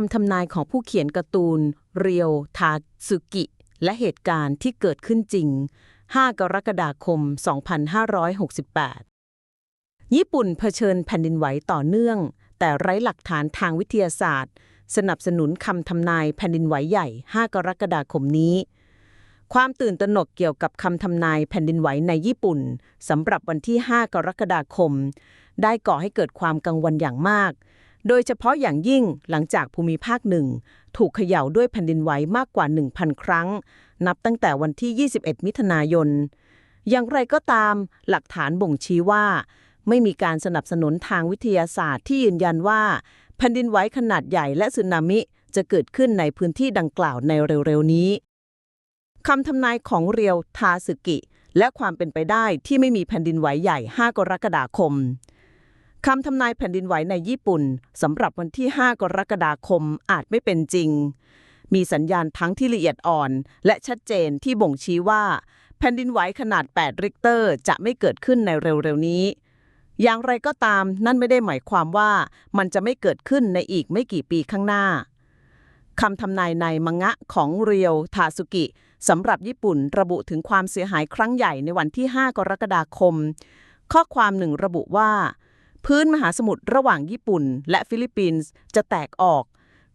คำทำนายของผู้เขียนการ์ตูน เรียว ทาสึกิ และเหตุการณ์ที่เกิดขึ้นจริง 5 กรกฎาคม 2568 ญี่ปุ่นเผชิญแผ่นดินไหวต่อเนื่อง แต่ไร้หลักฐานทางวิทยาศาสตร์ สนับสนุนคำทำนายแผ่นดินไหวใหญ่ 5 กรกฎาคมนี้ความตื่นตระหนกเกี่ยวกับคำทำนายแผ่นดินไหวในญี่ปุ่นสำหรับวันที่ 5 กรกฎาคม ได้ก่อให้เกิดความกังวลอย่างมาก โดยเฉพาะอย่างยิ่งหลังจากภูมิภาคหนึ่งถูกเขย่าด้วยแผ่นดินไหวมากกว่า 1,000 ครั้ง นับตั้งแต่วันที่ 21 มิถุนายน อย่างไรก็ตามหลักฐานบ่งชี้ว่า ไม่มีการสนับสนุนทางวิทยาศาสตร์ที่ยืนยันว่า แผ่นดินไหวขนาดใหญ่และสึนามิจะเกิดขึ้นในพื้นที่ดังกล่าวในเร็วๆนี้คำทำนายของเรียวทาสึกิ และความเป็นไปได้ที่ไม่มีแผ่นดินไหวใหญ่ 5 กรกฎาคม คำทำนายแผ่นดินไหวในญี่ปุ่นสำหรับวันที่ 5 กรกฎาคมอาจไม่เป็นจริง มีสัญญาณทั้งที่ละเอียดอ่อน และชัดเจนที่บ่งชี้ว่า แผ่นดินไหวขนาด 8 ริกเตอร์จะไม่เกิดขึ้นในเร็วๆนี้ อย่างไรก็ตามนั่นไม่ได้หมายความว่ามันจะไม่เกิดขึ้นในอีกไม่กี่ปีข้างหน้าคำทำนายในมังงะของเรียวทาสุกิสำหรับญี่ปุ่นระบุถึงความเสียหายครั้งใหญ่ในวันที่ 5 กรกฎาคม ข้อความหนึ่งระบุว่า พื้นมหาสมุทรระหว่างญี่ปุ่น และฟิลิปปินส์จะแตกออก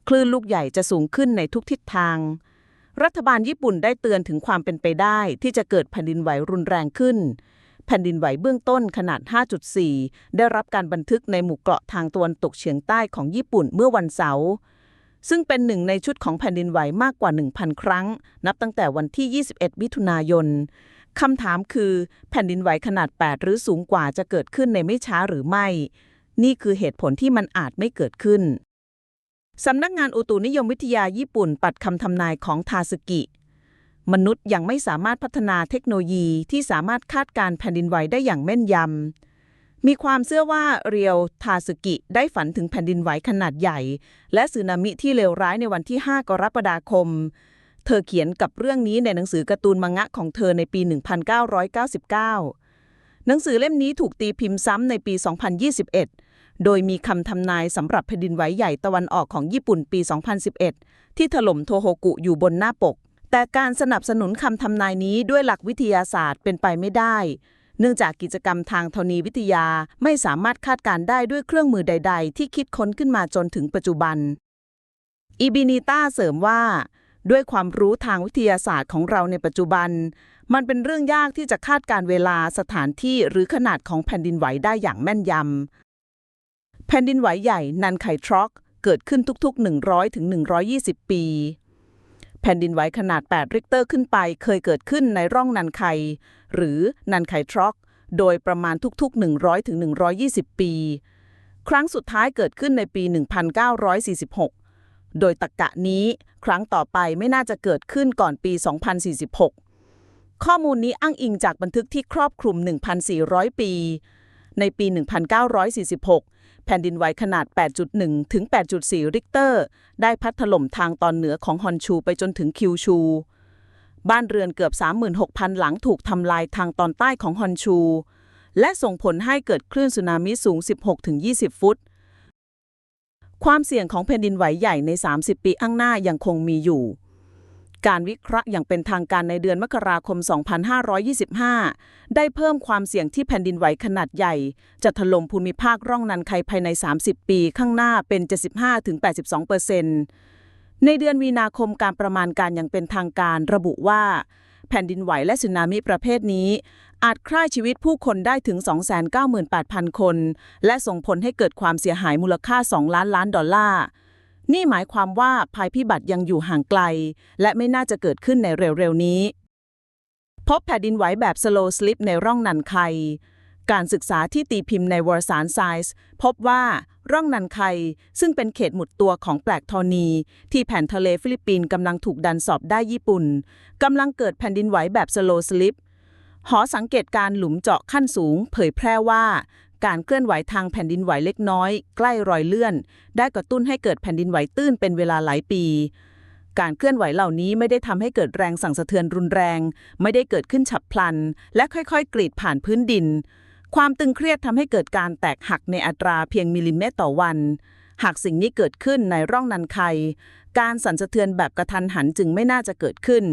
คลื่นลูกใหญ่จะสูงขึ้นในทุกทิศทาง รัฐบาลญี่ปุ่นได้เตือนถึงความเป็นไปได้ที่จะเกิดแผ่นดินไหวรุนแรงขึ้น แผ่นดินไหวเบื้องต้นขนาด 5.4 ได้รับการบันทึกในหมู่เกาะทางตะวันตกเฉียงใต้ของญี่ปุ่นเมื่อวันเสาร์ซึ่งเป็นหนึ่งในชุดของแผ่นดินไหวมากกว่า 1,000 ครั้ง นับตั้งแต่วันที่ 21 มิถุนายน คำถามคือแผ่นดินไหวขนาด 8 หรือสูงกว่าจะเกิดขึ้นในไม่ช้าหรือไม่ นี่คือเหตุผลที่มันอาจไม่เกิดขึ้น สำนักงานอุตุนิยมวิทยาญี่ปุ่นปัดคำทำนายของทาสกิ มนุษย์ยังไม่สามารถพัฒนาเทคโนโลยีที่สามารถคาดการแผ่นดินไหวได้อย่างแม่นยำ มีความเชื่อว่าเรียวทาสกิได้ฝันถึงแผ่นดินไหวขนาดใหญ่ และสึนามิที่เลวร้ายในวันที่ 5 กรกฎาคม เธอเขียนกับเรื่องนี้ในหนังสือการ์ตูนมังงะของเธอในปี 1999 หนังสือเล่มนี้ถูกตีพิมพ์ซ้ำในปี 2021 โดยมีคำทำนายสำหรับแผ่นดินไหวใหญ่ตะวันออกของญี่ปุ่นปี 2011 ที่ถล่มโทโฮกุอยู่บนหน้าปก แต่การสนับสนุนคำทำนายนี้ด้วยหลักวิทยาศาสตร์เป็นไปไม่ได้ เนื่องจากกิจกรรมทางธรณีวิทยาไม่สามารถคาดการณ์ได้ด้วยเครื่องมือใด ๆ ที่คิดค้นขึ้นมาจนถึงปัจจุบันอีบินิต้าเสริมว่า ด้วยความรู้ทางวิทยาศาสตร์ของเราในปัจจุบัน มันเป็นเรื่องยากที่จะคาดการเวลาสถานที่หรือขนาดของแผ่นดินไหวได้อย่างแม่นยำ แผ่นดินไหวใหญ่นันไคทรอก เกิดขึ้นทุกๆ 100ถึง120 ปี แผ่นดินไหวขนาด 8 ริกเตอร์ขึ้นไป เคยเกิดขึ้นในร่องนันไค หรือนันไคทรอก โดยประมาณทุกๆ 100ถึง120 ปี ครั้งสุดท้ายเกิดขึ้นในปี 1946 โดยตรกกะนี้ ครั้งต่อไปไม่น่าจะเกิดขึ้นก่อนปี 2046 ข้อมูลนี้อ้างอิงจากบันทึกที่ครอบคลุม 1,400 ปี ในปี 1946 แผ่นดินไหวขนาด 8.1 ถึง 8.4 ริกเตอร์ ได้พัดถล่มทางตอนเหนือของฮอนชูไปจนถึงคิวชู บ้านเรือนเกือบ 36,000 หลังถูกทำลายทางตอนใต้ของฮอนชู และส่งผลให้เกิดคลื่นสึนามิสูง 16-20 ฟุต ความเสี่ยงของแผ่นดินไหวใหญ่ใน 30 ปีข้างหน้ายังคงมีอยู่ การวิเคราะห์อย่างเป็นทางการในเดือนมกราคม 2525 ได้เพิ่มความเสี่ยงที่แผ่นดินไหวขนาดใหญ่ จะถล่มภูมิภาคร่องนันไคภายใน 30 ปีข้างหน้าเป็น 75-82%เปอร์เซ็นต์ในเดือนมีนาคมการประมาณการอย่างเป็นทางการระบุว่า แผ่นดินไหวและสึนามิประเภทนี้ อาจฆ่าชีวิตผู้คนได้ถึง 298,000 คน และส่งผลให้เกิดความเสียหายมูลค่า 2 ล้านล้านดอลลาร์นี่หมายความว่าภัยพิบัติยังอยู่ห่างไกล และไม่น่าจะเกิดขึ้นในเร็วๆนี้ พบแผ่นดินไหวแบบ slow slip ในร่องนันไคการศึกษาที่ตีพิมพ์ในวารสาร Science พบว่า ร่องนันไค ซึ่งเป็นเขตหมุดตัวของแปลกธรณีที่แผ่นทะเลฟิลิปปินส์กำลังถูกดันสอบได้ญี่ปุ่นกำลังเกิดแผ่นดินไหวแบบ slow slip หอสังเกตการหลุมเจาะขั้นสูง เผยแพร่ว่าการเคลื่อนไหวทางแผ่นดินไหวเล็กน้อย ใกล้รอยเลื่อน ได้กระตุ้นให้เกิดแผ่นดินไหวตื้นเป็นเวลาหลายปี การเคลื่อนไหวเหล่านี้ไม่ได้ทำให้เกิดแรงสั่นสะเทือนรุนแรง ไม่ได้เกิดขึ้นฉับพลัน และค่อยๆ กรีดผ่านพื้นดิน ความตึงเครียดทำให้เกิดการแตกหักในอัตราเพียงมิลลิเมตรต่อวัน หากสิ่งนี้เกิดขึ้นในร่องนันไค การสั่นสะเทือนแบบกระทันหันจึงไม่น่าจะเกิดขึ้น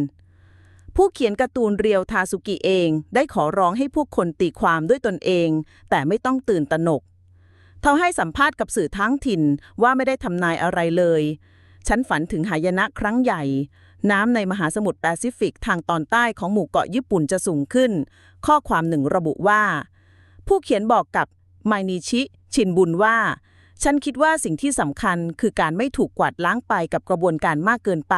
ผู้เขียนการ์ตูนเรียวทาสุกิเอง ได้ขอร้องให้ผู้คนตีความด้วยตนเอง แต่ไม่ต้องตื่นตระหนกเขาให้สัมภาษณ์กับสื่อทั้งถิ่นว่าไม่ได้ทำนายอะไรเลย ฉันฝันถึงหายนะครั้งใหญ่ น้ำในมหาสมุทรแปซิฟิกทางตอนใต้ของหมู่เกาะญี่ปุ่นจะสูงขึ้น ข้อความหนึ่งระบุว่า ผู้เขียนบอกกับไมนิชิ ชินบุญว่า ฉันคิดว่าสิ่งที่สำคัญคือการไม่ถูกกวาดล้างไปกับกระบวนการมากเกินไป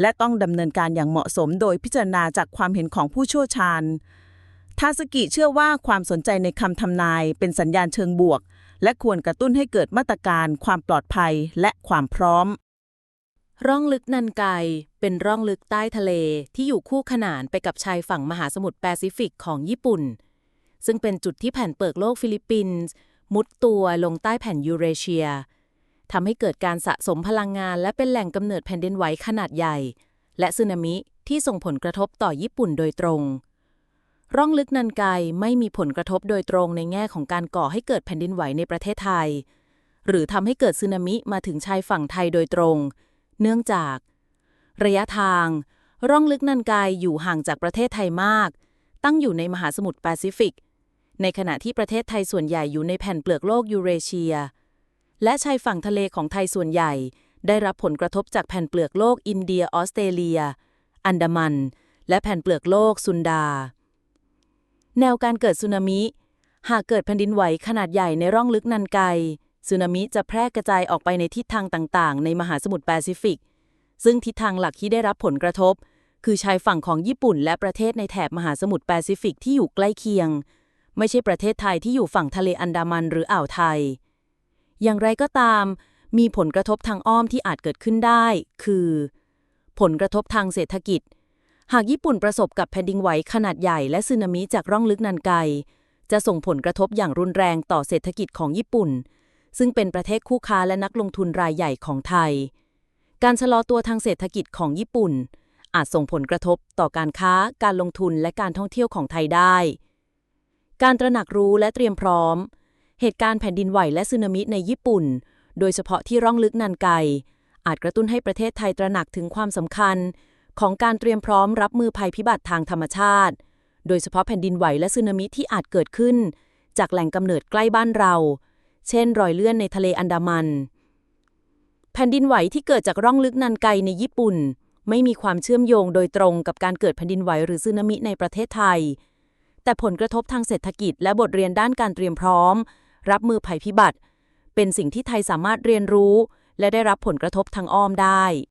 และต้องดำเนินการอย่างเหมาะสมโดยพิจารณาจากความเห็นของผู้เชี่ยวชาญ ทาสกิเชื่อว่าความสนใจในคำทำนายเป็นสัญญาณเชิงบวก และควรกระตุ้นให้เกิดมาตรการ ความปลอดภัยและความพร้อมร่องลึกนันไกเป็นร่องลึกใต้ทะเลที่อยู่คู่ขนานไปกับชายฝั่งมหาสมุทรแปซิฟิกของญี่ปุ่น ซึ่งเป็นจุดที่แผ่นเปิกโลกฟิลิปปินส์มุดตัวลงใต้แผ่นยูเรเชียทำให้เกิดการสะสมพลังงาน และเป็นแหล่งกำเนิดแผ่นดินไหวขนาดใหญ่ และสึนามิที่ส่งผลกระทบต่อญี่ปุ่นโดยตรง ร่องลึกนันไกไม่มีผลกระทบโดยตรงในแง่ของการก่อให้เกิดแผ่นดินไหวในประเทศไทย หรือทำให้เกิดสึนามิมาถึงชายฝั่งไทยโดยตรง เนื่องจาก ระยะทาง ร่องลึกนันไกอยู่ห่างจากประเทศไทยมาก ตั้งอยู่ในมหาสมุทรแปซิฟิก ในขณะที่ประเทศไทยส่วนใหญ่อยู่ในแผ่นเปลือกโลกยูเรเชีย และชายฝั่งทะเลของไทยส่วนใหญ่ ได้รับผลกระทบจากแผ่นเปลือกโลกอินเดียออสเตรเลีย อันดามัน และแผ่นเปลือกโลกซุนดา แนวการเกิดสึนามิ หากเกิดแผ่นดินไหวขนาดใหญ่ในร่องลึกนันไกสึนามิจะแพร่กระจายออกไปในทิศทางต่างๆ ในมหาสมุทรแปซิฟิก ซึ่งทิศทางหลักที่ได้รับผลกระทบ คือชายฝั่งของญี่ปุ่นและประเทศในแถบมหาสมุทรแปซิฟิกที่อยู่ใกล้เคียง ไม่ใช่ประเทศไทยที่อยู่ฝั่งทะเลอันดามันหรืออ่าวไทย อย่างไรก็ตาม มีผลกระทบทางอ้อมที่อาจเกิดขึ้นได้ คือ ผลกระทบทางเศรษฐกิจ หากญี่ปุ่นประสบกับแผ่นดินไหวขนาดใหญ่และสึนามิจากร่องลึกนันไก จะส่งผลกระทบอย่างรุนแรงต่อเศรษฐกิจของญี่ปุ่น ซึ่งเป็นประเทศคู่ค้าและนักลงทุนรายใหญ่ของไทย การชะลอตัวทางเศรษฐกิจของญี่ปุ่น อาจส่งผลกระทบต่อการค้า การลงทุนและการท่องเที่ยวของไทยได้ การตระหนักรู้และเตรียมพร้อม เหตุการณ์แผ่นดินไหวและสึนามิในญี่ปุ่น โดยเฉพาะที่ร่องลึกนันไก อาจกระตุ้นให้ประเทศไทยตระหนักถึงความสำคัญ ของการเตรียมพร้อมรับมือภัยพิบัติทางธรรมชาติ โดยเฉพาะแผ่นดินไหวและสึนามิที่อาจเกิดขึ้น จากแหล่งกำเนิดใกล้บ้านเรา เช่น รอยเลื่อนในทะเลอันดามัน แผ่นดินไหวที่เกิดจากร่องลึกนันไกในญี่ปุ่น ไม่มีความเชื่อมโยงโดยตรงกับการเกิดแผ่นดินไหวหรือสึนามิในประเทศไทย แต่ผลกระทบทางเศรษฐกิจและบทเรียนด้านการเตรียมพร้อม รับมือภัยพิบัติ เป็นสิ่งที่ไทยสามารถเรียนรู้ และได้รับผลกระทบทางอ้อมได้